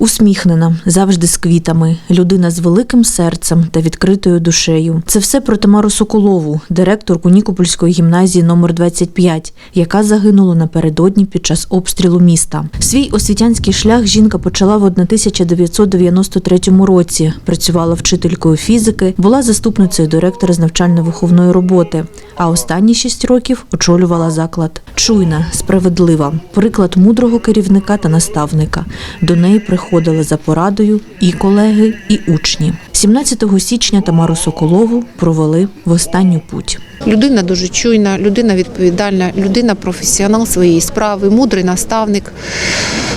Усміхнена, завжди з квітами, людина з великим серцем та відкритою душею. Це все про Тамару Соколову, директорку Нікопольської гімназії номер 25, яка загинула напередодні під час обстрілу міста. Свій освітянський шлях жінка почала в 1993 році. Працювала вчителькою фізики, була заступницею директора з навчально-виховної роботи. А останні шість років очолювала заклад. Чуйна, справедлива, приклад мудрого керівника та наставника. До неї приходили за порадою і колеги, і учні. 17 січня Тамару Соколову провели в останню путь. Людина дуже чуйна, людина відповідальна, людина професіонал своєї справи, мудрий наставник,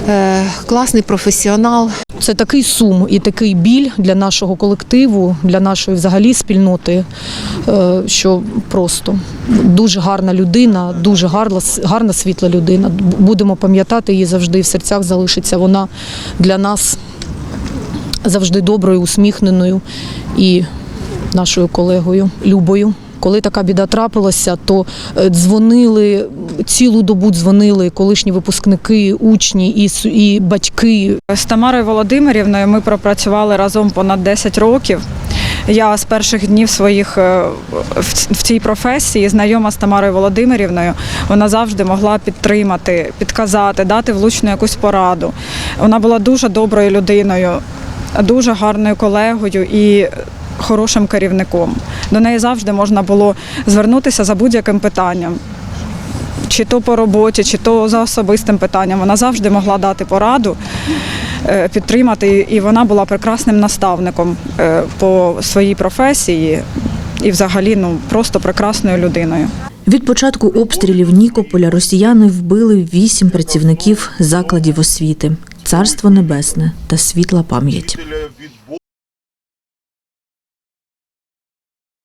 е, класний професіонал. Це такий сум і такий біль для нашого колективу, для нашої взагалі спільноти, е, що просто дуже гарна людина, дуже гарна, гарна світла людина. Будемо пам'ятати її завжди в серцях залишиться. Вона для нас завжди доброю, усміхненою і нашою колегою Любою. Коли така біда трапилася, то е, дзвонили цілу добу дзвонили колишні випускники, учні і, і батьки. З Тамарою Володимирівною ми пропрацювали разом понад 10 років. Я з перших днів своїх е, в цій професії знайома з Тамарою Володимирівною. Вона завжди могла підтримати, підказати, дати влучну якусь пораду. Вона була дуже доброю людиною, дуже гарною колегою і хорошим керівником. До неї завжди можна було звернутися за будь-яким питанням чи то по роботі, чи то за особистим питанням. Вона завжди могла дати пораду, е, підтримати, і вона була прекрасним наставником е, по своїй професії і взагалі ну, просто прекрасною людиною. Від початку обстрілів Нікополя росіяни вбили вісім працівників закладів освіти. Царство небесне та світла пам'ять.